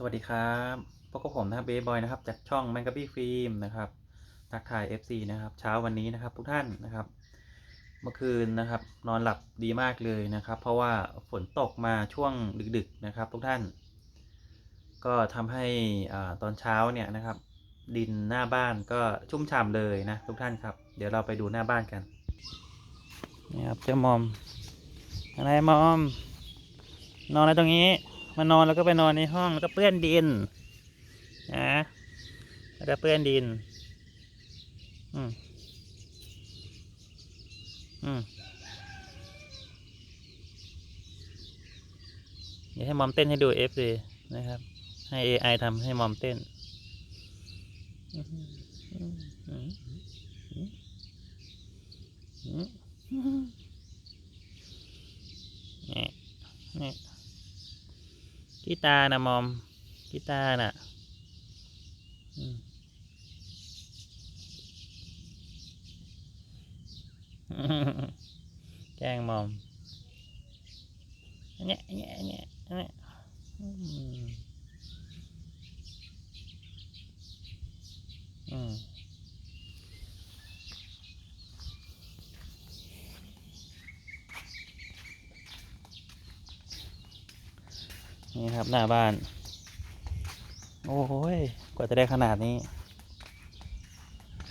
สวัสดีครับพบกับผมนะครับเบย์บอยนะครับจากช่อง m a n g a b y Film นะครับทักทาย FC นะครับ เช้าวันนี้นะครับทุกท่านนะครับ เมื่อคืนนะครับ นอนหลับดีมากเลยนะครับ เพราะว่าฝนตกมาช่วงดึกๆนะครับ ทุกท่าน ก็ทำให้ตอนเช้าเนี่ยนะครับ ดินหน้าบ้านก็ชุ่มฉ่ำเลยนะทุกท่านครับ เดี๋ยวเราไปดูหน้าบ้านกันนี่ครับเจ้ามอมอะไรมอม นอนอะไรตรงนี้ มานอนแล้วก็ไปนอนในห้องแล้วก็เปื้อนดินนะแล้วก็เปื้อนดิน อืมอืมเดี๋ยวให้มอมเต้นให้ดูเอฟเลยนะครับ ให้ AI ทำให้มอมเต้นนี่นี่ กีตานะมอมกีตาร์น่ะแกงมอมเนี้ยเนี้ยเนี้ยเนี้ยอืม นี่ครับหน้าบ้าน โอ้ยกว่าจะได้ขนาดนี้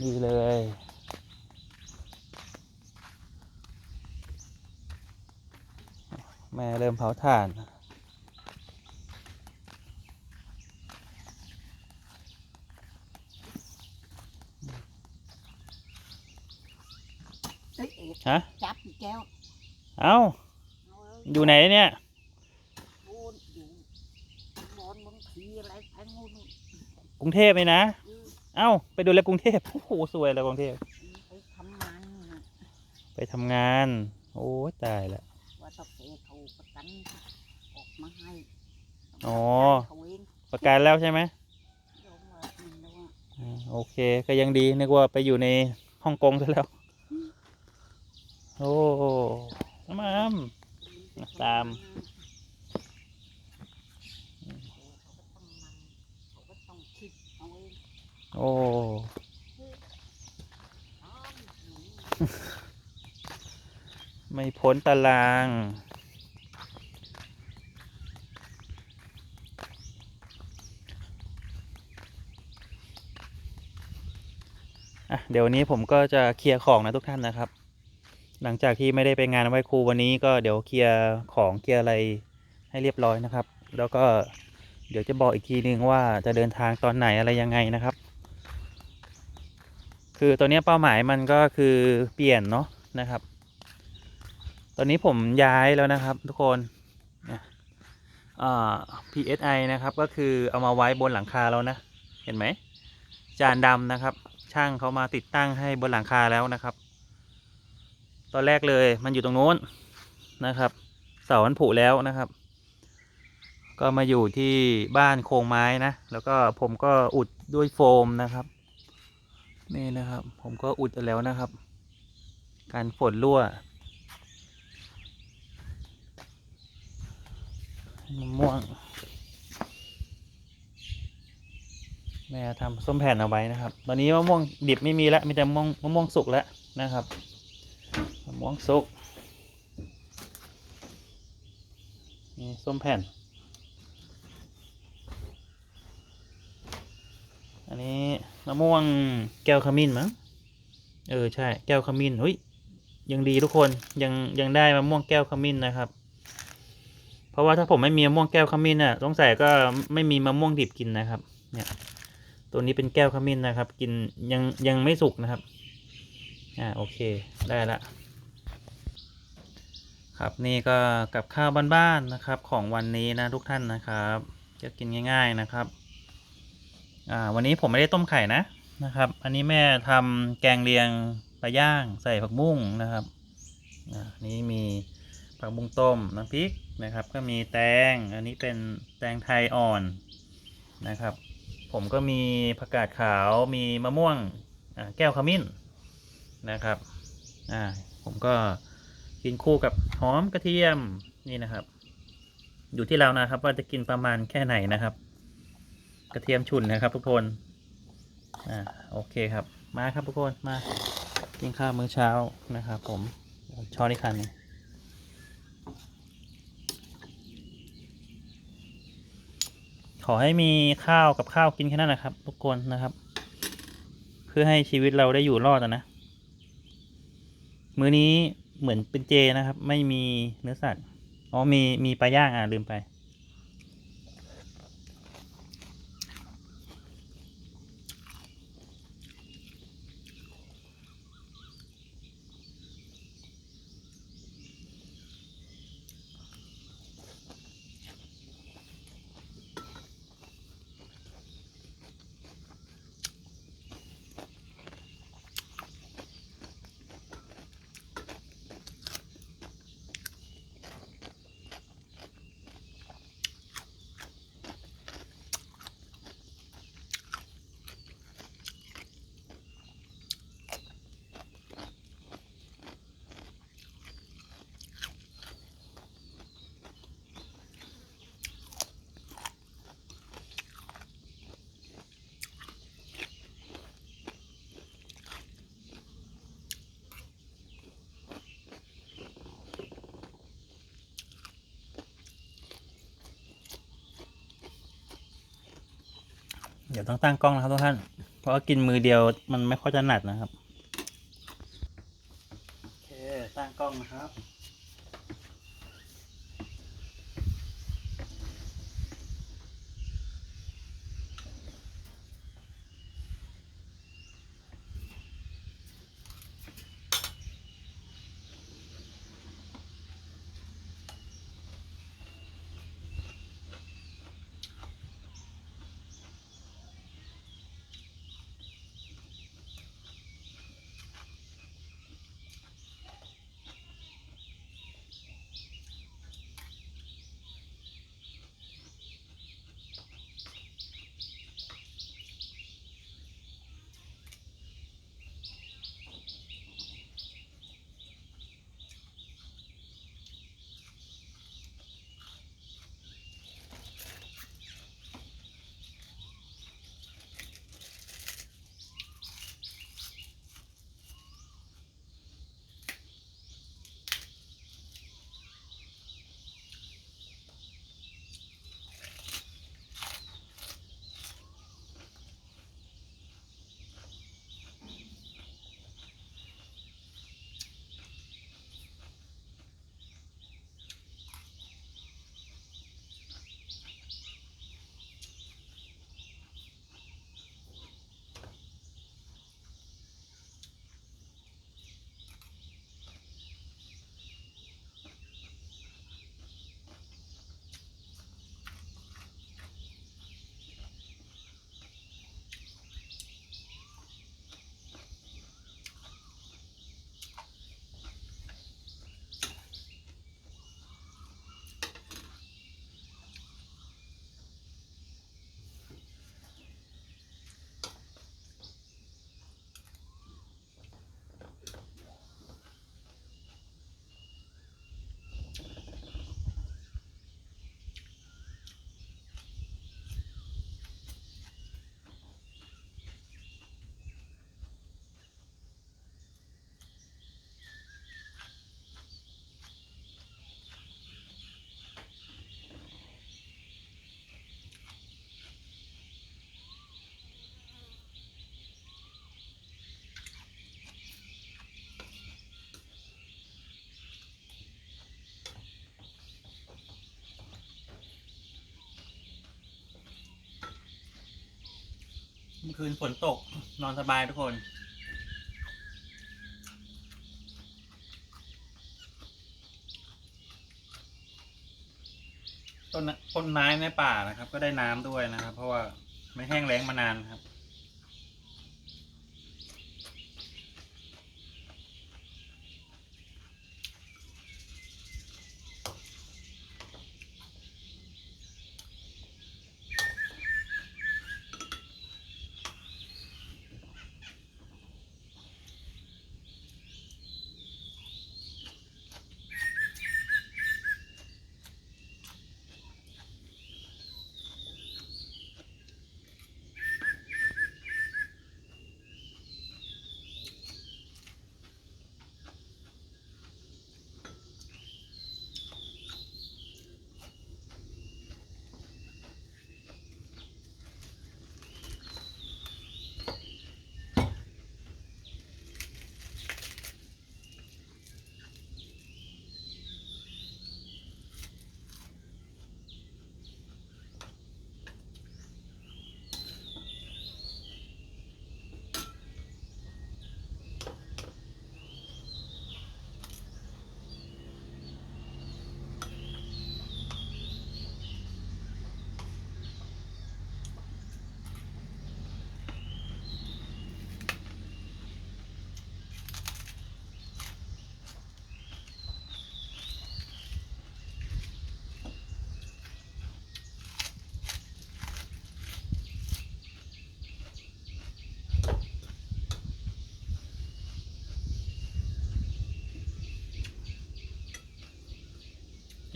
ดีเลย แม่เริ่มเผาถ่านเอ้ยเอ็ดฮะจับอีกแก้ว เอ้าเอาเลยอยู่ไหนเนี่ย โอนอยู่บอนบางทีอะไรแทงงูน ก รุงเทพเลยนะเออเอ้า ไปดูแลกรุงเทพโอ้โหสวยเลยกรุงเทพ ไปทำงานน่ะไปทำงาน โอ้ยตายละ ว่าตะเกเขาประกันออกมาให้อ๋อ เขาเองประกันแล้วใช่ไหมยอมว่าอืมแล้วว่าอ่าโอเค ก็ยังดีนึกว่าไปอยู่ในฮ่องกงซะแล้ว โอ้น้ำมัน ตาม เขาก็ต้องคิดเอาเอง โอ้ ไม่พ้นตาราง อะ เดี๋ยววันนี้ผมก็จะเคลียร์ของนะทุกท่านนะครับ หลังจากที่ไม่ได้ไปงานไหว้ครูวันนี้ก็เดี๋ยวเคลียร์ของเคลียร์อะไรให้เรียบร้อยนะครับ แล้วก็เดี๋ยวจะบอกอีกทีนึงว่าจะเดินทางตอนไหนอะไรยังไงนะครับ คือตัวนี้เป้าหมายมันก็คือเปลี่ยนเนาะนะครับ ตอนนี้ผมย้ายแล้วนะครับทุกคน PSI นะครับก็คือเอามาไว้บนหลังคาแล้วนะ เห็นไหม จานดำนะครับ ช่างเขามาติดตั้งให้บนหลังคาแล้วนะครับ ตอนแรกเลยมันอยู่ตรงโน้นนะครับ เสามันผุแล้วนะครับ ก็มาอยู่ที่บ้านโครงไม้นะ แล้วก็ผมก็อุดด้วยโฟมนะครับ นี่นะครับ ผมก็อุดแล้วนะครับ การฝนรั่วมะม่วง แม่ทำส้มแผ่นเอาไว้นะครับ ตอนนี้มะม่วงดิบไม่มีแล้วมีแต่มะม่วงมะม่วงสุกแล้วนะครับมะม่วงสุกนี่ส้มแผ่น อันนี้มะม่วงแก้วขมิ้นมั้ง เออใช่แก้วขมิ้นเฮ้ยยังดีทุกคนยังยังได้มะม่วงแก้วขมิ้นนะครับ เพราะว่าถ้าผมไม่มีมะม่วงแก้วขมิ้นอะสงสัยก็ไม่มีมะม่วงดิบกินนะครับ เนี่ย ตัวนี้เป็นแก้วขมิ้นนะครับ กินยังยังไม่สุกนะครับ อ่าโอเคได้ละครับนี่ก็กับข้าวบ้านๆนะครับ ของวันนี้นะทุกท่านนะครับจะกินง่าย ๆนะครับ อ่าวันนี้ผมไม่ได้ต้มไข่นะนะครับ อันนี้แม่ทำแกงเลียงปลาย่างใส่ผักบุ้งนะครับอ่านี่มีผักบุ้งต้มน้ำพริกนะครับ ก็มีแตง อันนี้เป็นแตงไทยอ่อนนะครับ ผมก็มีผักกาดขาวมีมะม่วงอ่าแก้วขมิ้นนะครับอ่าผมก็กินคู่กับหอมกระเทียมนี่นะครับ อยู่ที่เรานะครับว่าจะกินประมาณแค่ไหนนะครับ กระเทียมฉุนนะครับ ทุกคนอ่าโอเคครับ มาครับทุกคนมากินข้าวมื้อเช้านะครับผมช้อนอีกคันนึงขอให้มีข้าวกับข้าวกินแค่นั้นนะครับ ทุกคนนะครับ เพื่อให้ชีวิตเราได้อยู่รอดอะนะมื้อนี้เหมือนเป็นเจนะครับ ไม่มีเนื้อสัตว์อ๋อมีมีปลาย่างอะลืมไป เดี๋ยวต้องตั้งกล้องนะครับทุกท่าน เพราะว่ากินมือเดียวมันไม่ค่อยจะหนัดนะครับ มื่อคืนฝนตก นอนสบายทุกคนต้นต้นไม้ในป่านะครับ ก็ได้น้ำด้วยนะครับ เพราะว่าไม่แห้งแล้งมานานครับ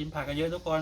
กินผักกันเยอะทุกคน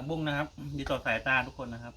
ผักบุ้งนะครับ ดีต่อสายตาทุกคนนะครับ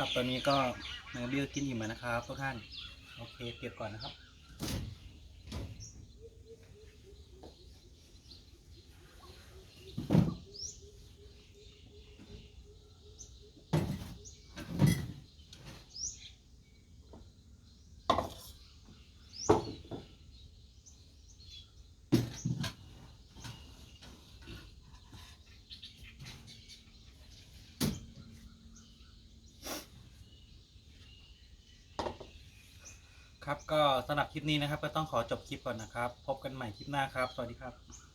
ครับตอนนี้ก็แมงบี้ก็กินอิ่มแล้วนะครับทุกท่านโอเคเก็บก่อนนะครับ ครับก็สำหรับคลิปนี้นะครับ ก็ต้องขอจบคลิปก่อนนะครับ พบกันใหม่คลิปหน้าครับ สวัสดีครับ